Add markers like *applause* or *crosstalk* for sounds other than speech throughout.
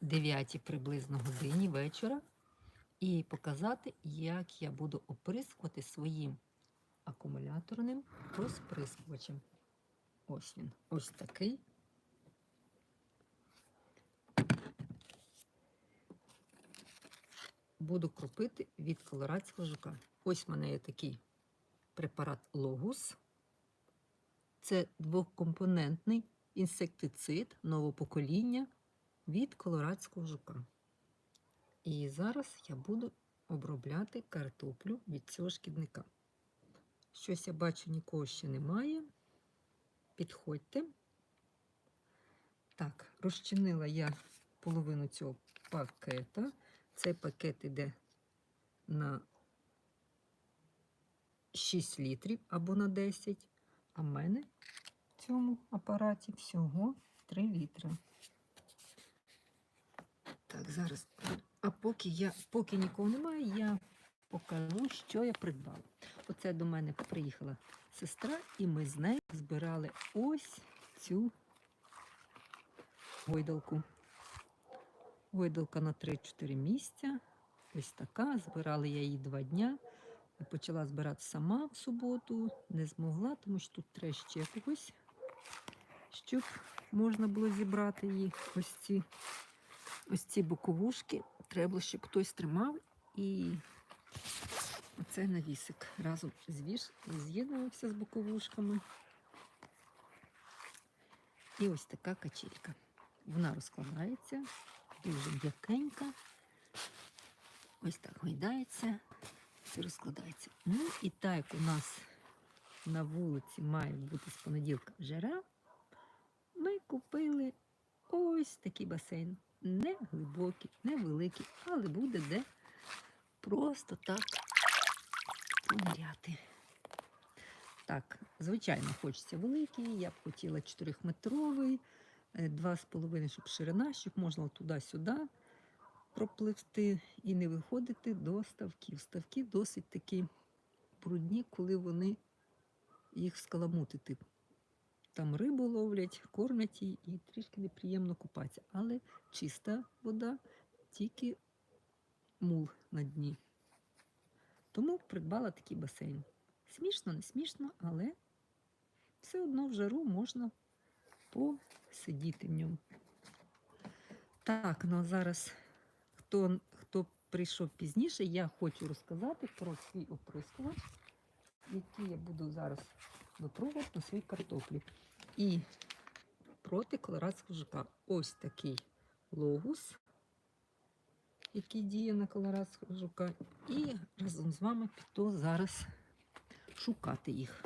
9 приблизно годині вечора і показати, як я буду оприскувати своїм акумуляторним розприскувачем. Ось він, ось такий. Буду кропити від колорадського жука. Ось в мене є такий препарат Логус. Це двокомпонентний інсектицид нового покоління від колорадського жука. І зараз я буду обробляти картоплю від цього шкідника. Щось я бачу, нікого ще немає. Підходьте. Так, розчинила я половину цього пакета. Цей пакет іде на 6 літрів або на 10, а в мене в цьому апараті всього 3 літри. Так, зараз. А поки я, поки нікого немає, я покажу, що я придбала. Оце до мене приїхала сестра, і ми з нею збирали ось цю гойдалку. Гойдалка на 3-4 місця. Ось така. Збирала я її два дня. Почала збирати сама в суботу, не змогла, тому що тут треба ще когось, щоб можна було зібрати її. Ось ці, ось ці боковушки. Треба, щоб хтось тримав і оце навісик разом з'єднувався з боковушками. І ось така качелька. Вона розкладається, дуже м'якенька. Ось так гойдається, все розкладається. Ну і так як у нас на вулиці має бути з понеділка жара, ми купили ось такий басейн. Не глибокий, не великий, але буде де просто так пониряти. Так, звичайно, хочеться великий. Я б хотіла 4-метровий, 2,5, щоб ширина, щоб можна туди-сюди пропливти і не виходити до ставків. Ставки досить такі брудні, коли вони їх скаламутити. Там рибу ловлять, кормять її і трішки неприємно купатися. Але чиста вода, тільки мул на дні. Тому придбала такий басейн. Смішно, не смішно, але все одно в жару можна посидіти в ньому. Так, ну а зараз хто, хто прийшов пізніше, я хочу розказати про свій оприскувач, який я буду зараз випробувати на своїй картоплі. І проти колорадського жука. Ось такий логус, який діє на колорадського жука. І разом з вами піду зараз шукати їх.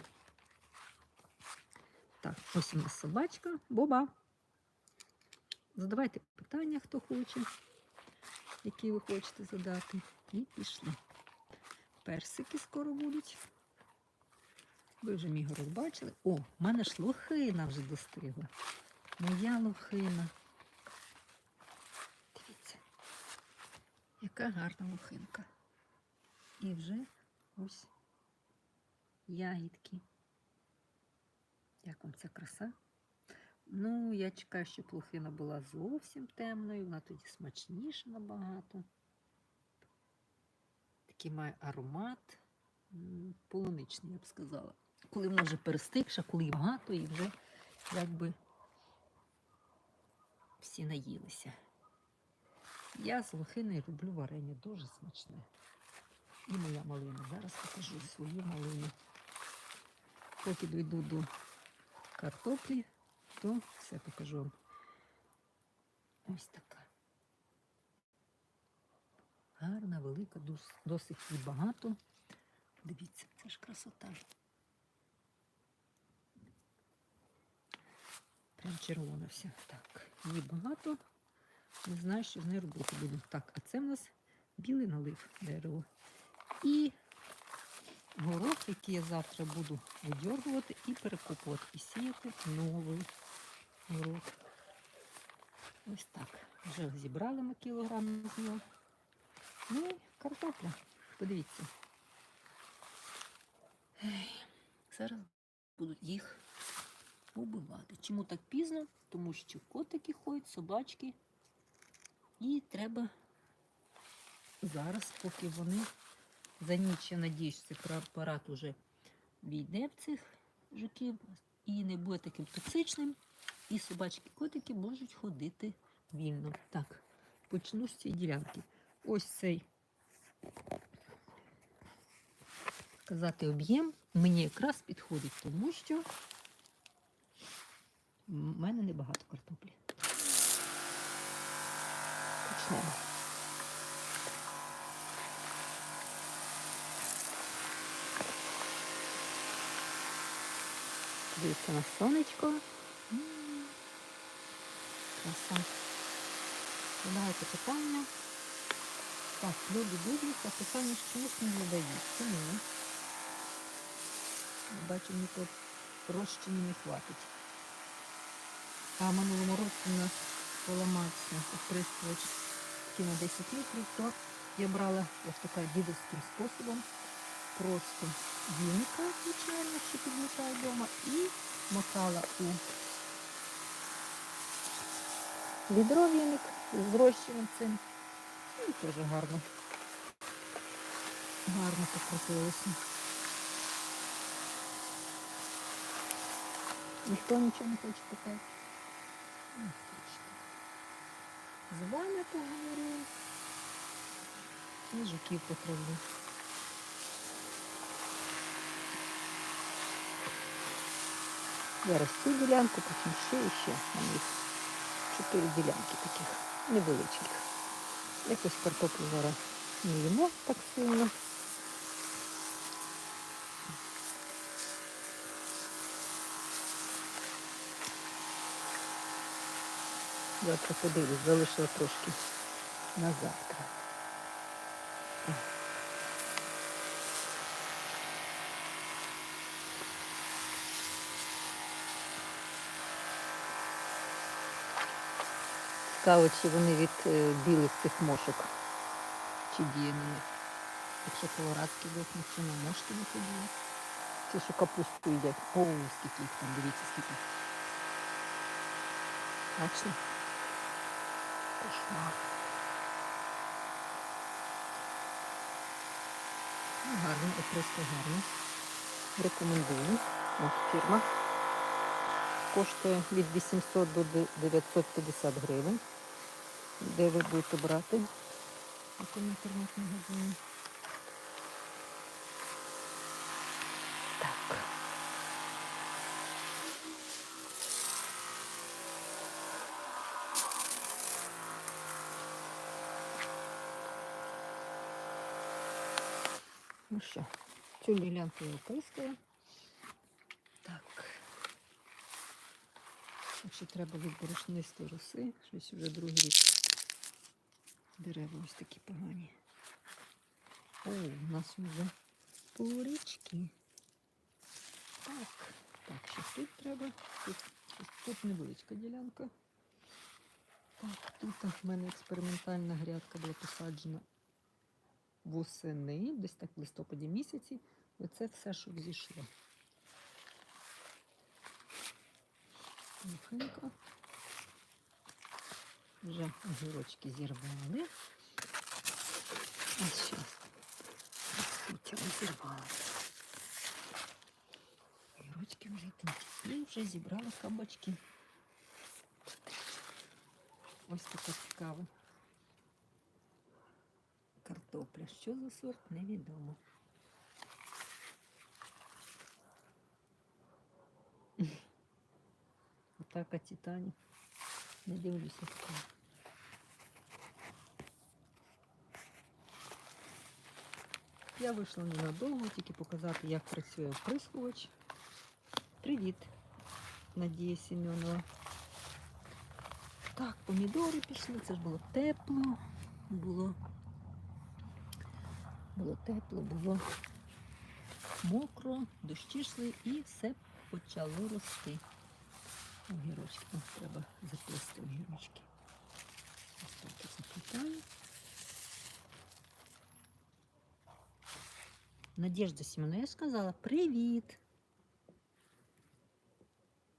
Так, ось у нас собачка, Боба. Задавайте питання, хто хоче, які ви хочете задати. І пішли. Персики скоро будуть. Ви вже мій город бачили. О, в мене ж лохина вже достигла. Моя лохина. Дивіться, яка гарна лохинка. І вже ось ягідки. Як вам ця краса? Ну, я чекаю, щоб лохина була зовсім темною, вона тоді смачніша набагато. Такий має аромат полуничний, я б сказала. Коли вже перестигша, коли багато, і вже якби всі наїлися. Я з лохиною роблю варення, дуже смачне. І моя малина. Зараз покажу свою малину. Поки дійду до картоплі, то все покажу вам. Ось така. Гарна, велика, досить і багато. Дивіться, це ж красота. Прям червона вся. Так, її багато. Не знаю, що з нею робити буду. Так, а це в нас білий налив дерево. І горох, який я завтра буду видьоргувати і перекопувати, і сіяти новий горох. Ось так. Вже зібрали ми кілограм з нього. Ну і картопля. Подивіться. Зараз будуть їх убивати. Чому так пізно? Тому що котики ходять, собачки. І треба зараз, поки вони за ніч, я надіюсь, цей препарат уже війде в цих жуків і не буде таким токсичним. І собачки-котики можуть ходити вільно. Так, почну з цієї ділянки. Ось цей сказати об'єм мені якраз підходить, тому що в мене небагато картоплі. Почнемо. Дивіться на сонечко. М, Краса. Задавайте питання. Так, люди дивляться, питання чомусь не задають. Чому? Бачу, нікого розчині не хватить. А минулому році у нас поламався оприскувач на 10 літрів, то я брала ось така дідовським способом. Просто віника, звичайно, що підмітаю вдома, і макала у відро віник з розчином цим. І теж гарно. Гарно покрутилося. Ніхто нічого не хоче питати. З вами поговорю. І жуків потравлю. Зараз цю ділянку, потім ще і ще. Там їх чотири ділянки таких невеличких. Якось картоплю зараз не їмо так сильно. Завтра подивлюсь, залишила трошки на завтра. Цікаво, чи вони від е, білих цих мошок. Чи діє на них. Якщо колорадські дохнуть, чи на мошки не ходили. Ті, що капустку їдять. О, скільки їх там, дивіться, скільки. Бачите? Кошмар. Ну, і просто гарно. Рекомендую. От фірма. Коштує від 800 до 950 гривень. Де ви будете брати? В якому інтернет-магазині? Ну що, цю ділянку я оприскала. Так. Якщо треба від борошнистої роси, щось вже другий рік. Дерева ось такі погані. О, у нас вже порічки. Так, так, що тут треба? Тут, тут невеличка ділянка. Так, тут в мене експериментальна грядка була посаджена восени, десь так в листопаді місяці. Оце все, що зійшло. Тихенько. Вже огірочки зірвали. Ось ще. Цього зірвали. Огірочки вже тут. І вже зібрали кабачки. Ось така цікава. Картопля. Що за сорт, невідомо. *laughs* Атака титанів. Не дивлюся такого. Я вийшла ненадовго, тільки показати, як працює оприскувач. Привіт, Надія Семенова. Так, помідори пішли, це ж було тепло, було, було тепло, було мокро, дощі йшли і все почало рости. Огірочки, О, треба заплести огірочки. Ось так заплітаю. Надежда Сімона, я сказала, привіт.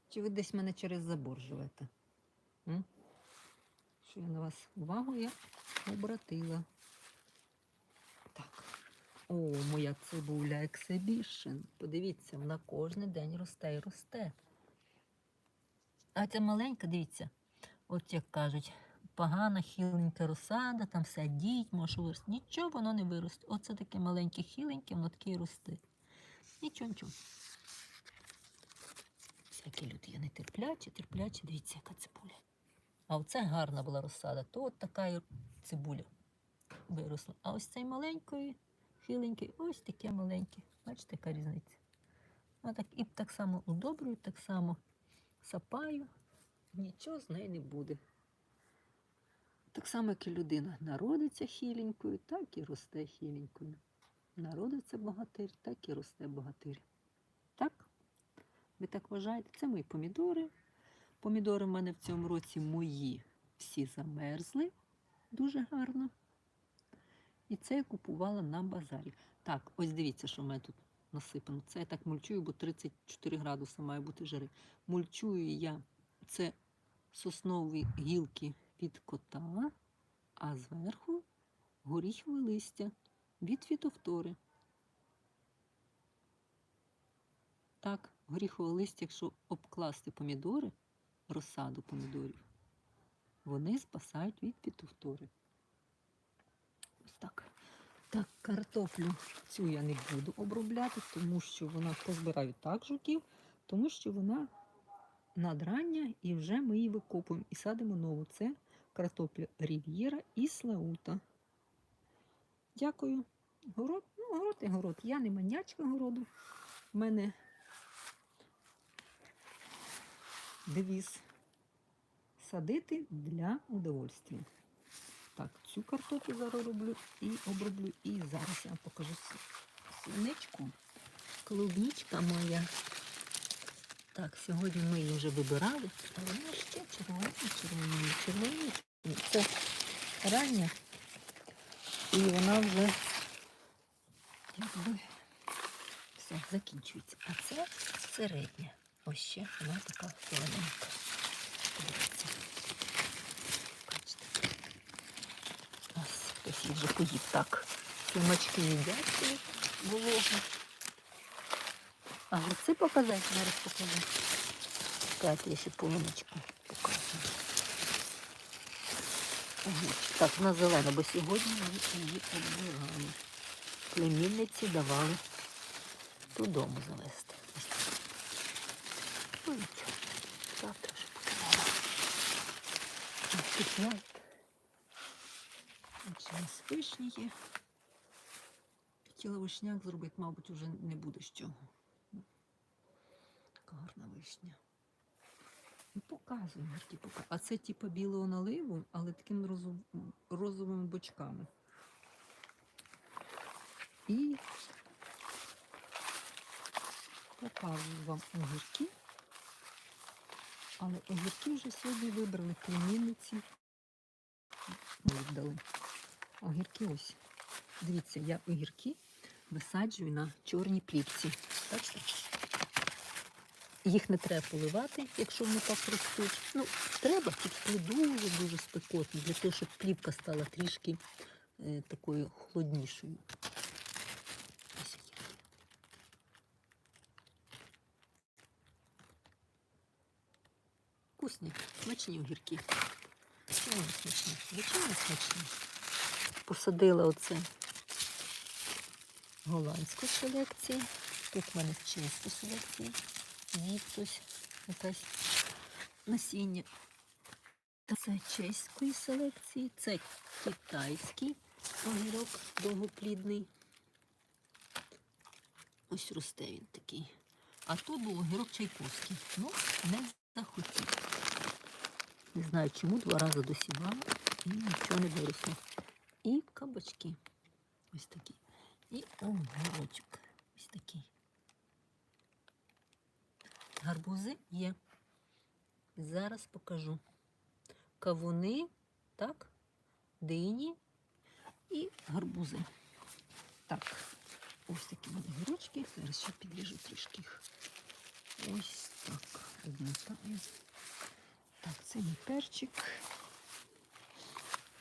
Чи ви десь мене через забор живете? М? що я на вас увагу я обратила. О, моя цибуля ексибішн. Подивіться, вона кожен день росте і росте. А ця маленька, дивіться, от як кажуть, погана хіленька розсада, там все діть, може вирости. Нічого воно не виросте. Оце таке маленьке хіленьке, воно таке і росте. Нічого, нічого. Всякі люди є нетерплячі, терплячі, дивіться, яка цибуля. А оце гарна була розсада, то от така цибуля виросла. А ось цей маленький, хиленький, ось таке маленьке. Бачите, яка різниця. А так, і так само удобрюю, так само сапаю, нічого з неї не буде. Так само, як і людина народиться хіленькою, так і росте хіленькою. Народиться богатир, так і росте богатир. Так? Ви так вважаєте? Це мої помідори. Помідори в мене в цьому році мої всі замерзли дуже гарно. І це я купувала на базарі. Так, ось дивіться, що в мене тут насипано. Це я так мульчую, бо 34 градуси має бути жари. Мульчую я це соснові гілки від кота, а зверху горіхове листя від фітофтори. Так, горіхове листя, якщо обкласти помідори, розсаду помідорів, вони спасають від фітофтори. Так. Так, картоплю цю я не буду обробляти, тому що вона позбираю так жуків, тому що вона надрання і вже ми її викопуємо і садимо нову. Це картопля Рів'єра і Слаута. Дякую. Город, ну, город і город. Я не манячка городу. У мене девіз садити для удовольствия. Так, цю картоплю зараз роблю і оброблю. І зараз я вам покажу свиничку. Клубничка моя. Так, сьогодні ми її вже вибирали, але вона ще червоні, червоні, червоні. Це рання. І вона вже якби все, закінчується. А це середня. Ось ще вона така зелененька. Дивіться. Бачите. Їх вже поїв так. Слимачки їдять вологу. А оце показати, зараз покажу. Чекайте, я ще полуночку. Огірчик. Так, вона зелена, бо сьогодні ми її оббирали. Племінниці давали додому завести. Ось. Ну завтра вже покидала. Ось тут я. Ось у нас вишні. Хотіла вишняк зробити, мабуть, вже не буде з чого. Така гарна вишня. Ну, показую, Марті, показую. А це типу білого наливу, але такими розов... розовими бочками. І показую вам огірки. Але огірки вже сьогодні вибрали племінниці. Віддали. Огірки ось. Дивіться, я огірки висаджую на чорній плівці. Їх не треба поливати, якщо вони так ростуть. Ну, треба, тільки дуже-дуже спекотно, для того, щоб плівка стала трішки е, такою холоднішою. Вкусні, смачні огірки. Чому смачні? Звичайно смачні. Посадила оце голландську селекцію. Тут в мене чисто селекція. Звідтось якась насіння. Це чеської селекції, це китайський огірок довгоплідний. Ось росте він такий. А тут був огірок чайковський. Ну, не захотів. Не знаю чому, два рази досівала і нічого не виросло. І кабачки. Ось такі. І огірочок. Ось такий. Гарбузи є. Зараз покажу. Кавуни, так, дині і гарбузи. Так, ось такі вони гірочки. Зараз ще підріжу трішки їх. Ось так. Так, це мій перчик.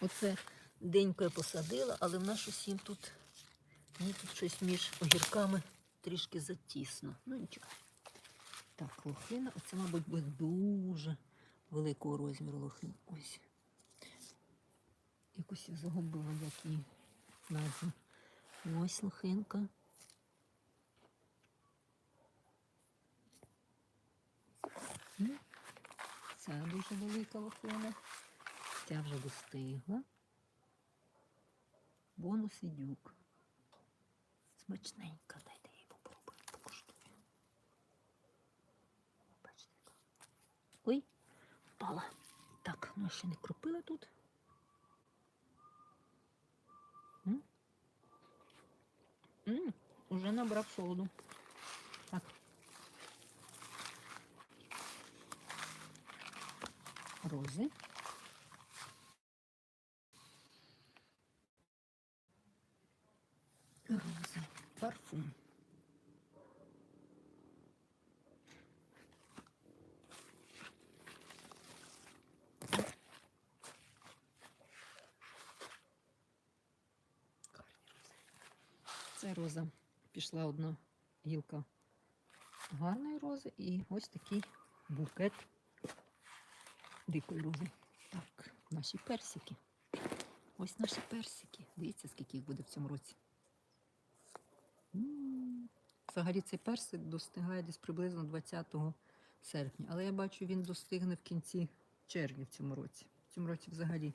Оце денько я посадила, але в нас щось тут, мені тут щось між огірками трішки затісно. Ну нічого. Так, лохина, оце, мабуть, буде дуже великого розміру лохина. Ось. Якось я загубила, як її назву. Ось лохинка. Ця дуже велика лохина. Ця вже достигла. Бонус дюк. Смачненька. Дайте я її попробую, покуштую. Бачите. Ой, впала. Так, ну ще не кропила тут. М? М, Уже набрав солоду. Так. Рози. Роза. Пішла одна гілка гарної рози і ось такий букет дикої рози. Так, наші персики. Ось наші персики. Дивіться, скільки їх буде в цьому році. Взагалі цей персик достигає десь приблизно 20 серпня. Але я бачу, він достигне в кінці червня в цьому році. В цьому році взагалі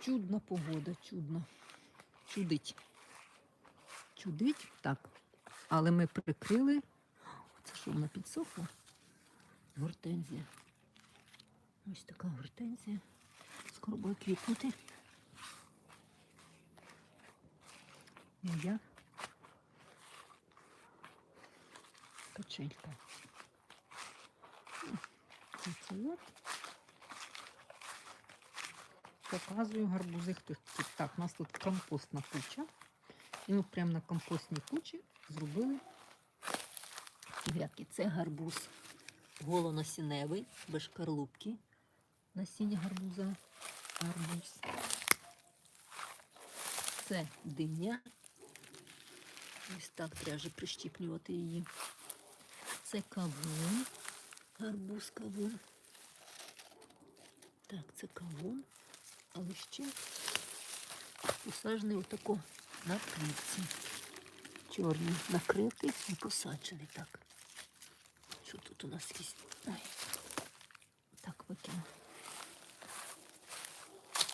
чудна погода, чудна. Чудить. Чудить, так. Але ми прикрили. Це що вона підсохла? Гортензія. Ось така гортензія. Скоро буде квітнути. Моя качелька. М, Це от. Показую гарбузи. Так, у нас тут компостна куча. І ми прямо на компостній кучі зробили ці грядки. Це гарбуз голонасіневий, без шкарлупки. Насіння гарбуза. Гарбуз. Це диня. Ось так треба вже прищіплювати її. Це кавун. Гарбуз кавун. Так, це кавун. Але ще посаджений отако на плівці. Чорний накритий і посаджений так. Що тут у нас якісь? Ой. Так викину.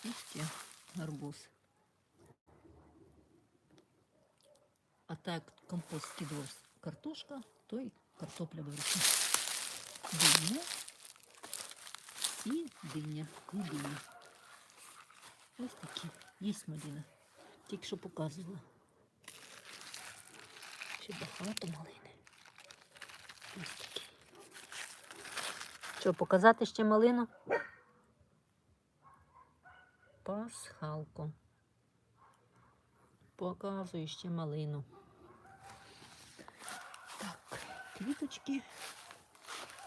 І ще гарбуз. А так компост скидував картошка, то й картопля виросла. Диня. І диня. І диня. Ось такі. Є малина. Тільки що показувала. Ще багато малини. Ось такі. Що, показати ще малину? Пасхалку. Показую ще малину. Так, квіточки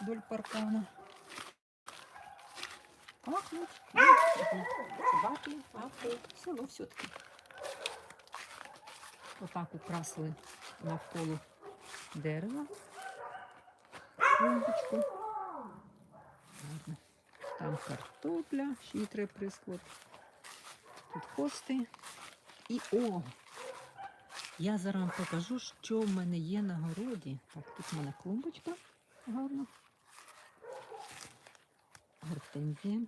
вдоль паркана. Пахнуть. Собаки, пахнуть. Село все-таки. Отак украсили навколо дерева. Клумбочку. Там картопля, ще її треба. Тут хости. І о! Я зараз вам покажу, що в мене є на городі. Так, тут в мене клумбочка гарна. Гортензія.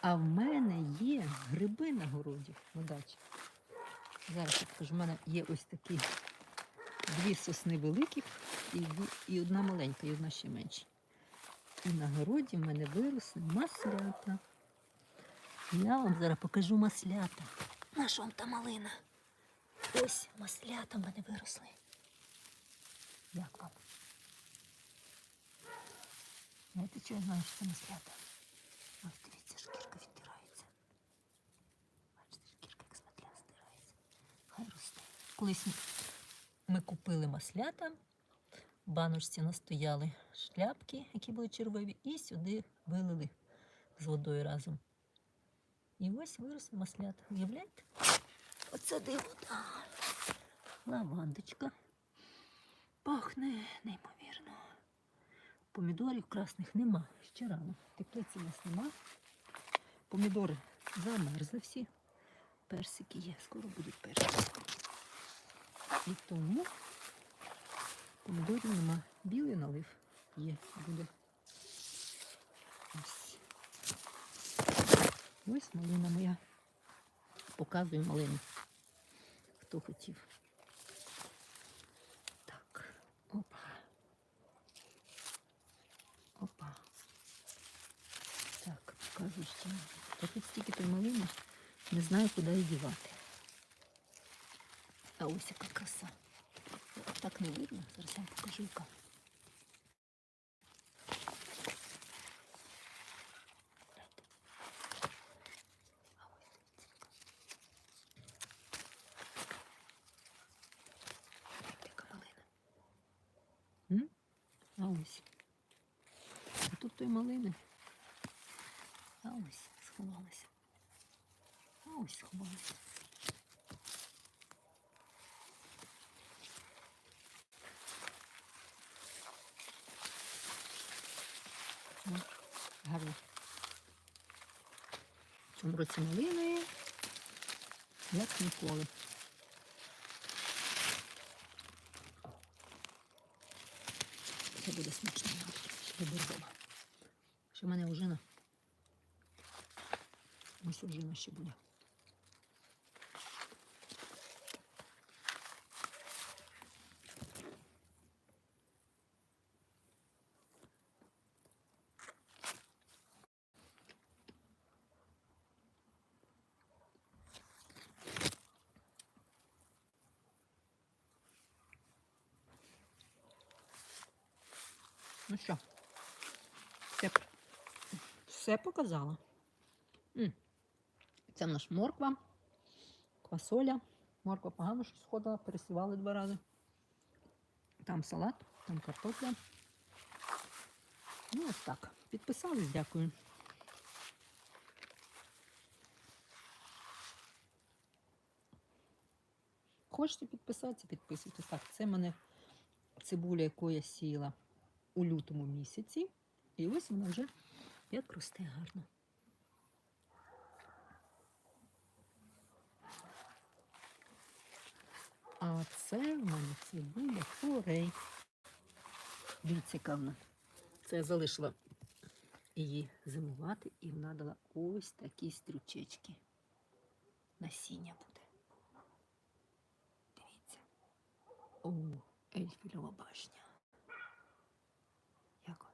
А в мене є гриби на городі на дачі. Зараз я. У мене є ось такі дві сосни великих і, і одна маленька, і одна ще менша. І на городі в мене виросли маслята. Я вам зараз покажу маслята. На що вам та малина? Ось маслята в мене виросли. Як вам? Знаєте, що я знаю, що це маслята? Ось дивіться, шкірка відтирається. Бачите, шкірка як з метля стирається. Хай росте. Колись ми купили маслята, в баночці настояли шляпки, які були червиві, і сюди вилили з водою разом. І ось вирос маслята. Уявляєте? Оце диво. Лавандочка. Пахне неймовірно. Помідорів красних нема. Ще рано. Теплиці у нас нема. Помідори замерзли всі. Персики є, скоро будуть персики. І тому помідорів нема. Білий налив є, буде. Ось. Ось малина моя. Показую малину. Хто хотів. Так. Опа. Опа. Так, показую ще. Тут стільки той малини, не знаю, куди її дівати. А ось яка краса. Так не видно. Зараз вам покажу, яка. Гляньте. А ось дивіться, яка. Гляньте, яка малина. М? А ось. А тут той малини. А ось сховалася. А ось сховалася. Ну, гарно. В цьому році малини, як ніколи. Це буде смачно, мабуть, виборгова. Ще в мене ужина. Ось ужина ще буде. Ну що, все, все показала. М. Це в нас морква, квасоля. Морква погано що сходила, пересівали два рази. Там салат, там картопля. Ну, ось так. Підписались, дякую. Хочете підписатися, підписуйтесь. Так, це в мене цибуля, яку я сіяла у лютому місяці. І ось вона вже як росте гарно. А це в мене цибуля форей. Дивіться, яка. Це я залишила її зимувати, і вона ось такі стрючечки. Насіння буде. Дивіться. О, Ельфілова башня. Як? вона?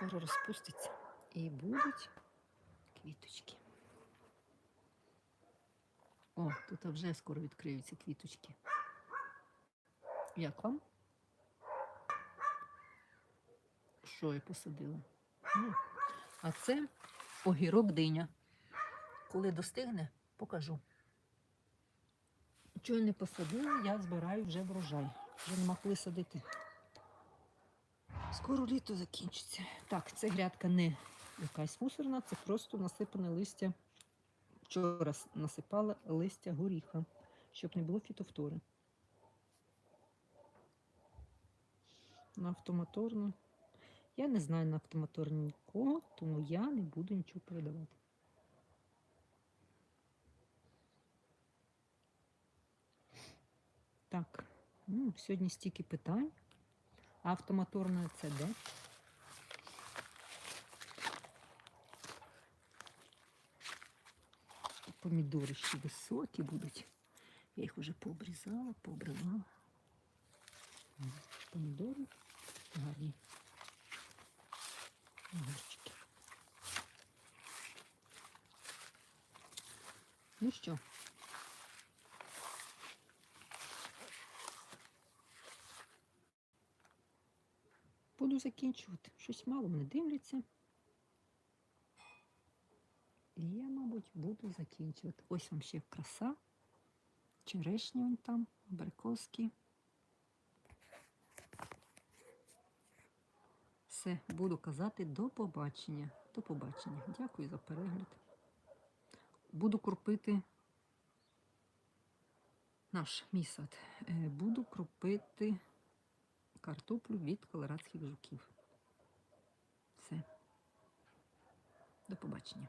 Скоро розпуститься і будуть квіточки. О, тут вже скоро відкриються квіточки. Як вам? Що я посадила? Ну, а це огірок диня. Коли достигне, покажу. Чого я не посадила, я збираю вже врожай. Вже нема коли садити. Скоро літо закінчиться. Так, це грядка не якась мусорна, це просто насипане листя. Вчора насипала листя горіха, щоб не було фітофтори. На автомоторну. Я не знаю на автомоторні нікого, тому я не буду нічого передавати. Так, ну, сьогодні стільки питань. Автомоторна це де? Помідори ще будуть. Я їх вже пообрізала, пообривала. М, Помідори гарні. Огірчики. Ну що? Закінчувати. Щось мало мене дивляться. І я, мабуть, буду закінчувати. Ось вам ще краса. Черешні вон там, абрикоски. Все, буду казати до побачення. До побачення. Дякую за перегляд. Буду кропити наш мій сад. Е, Буду кропити картоплю від колорадських жуків. Все. До побачення.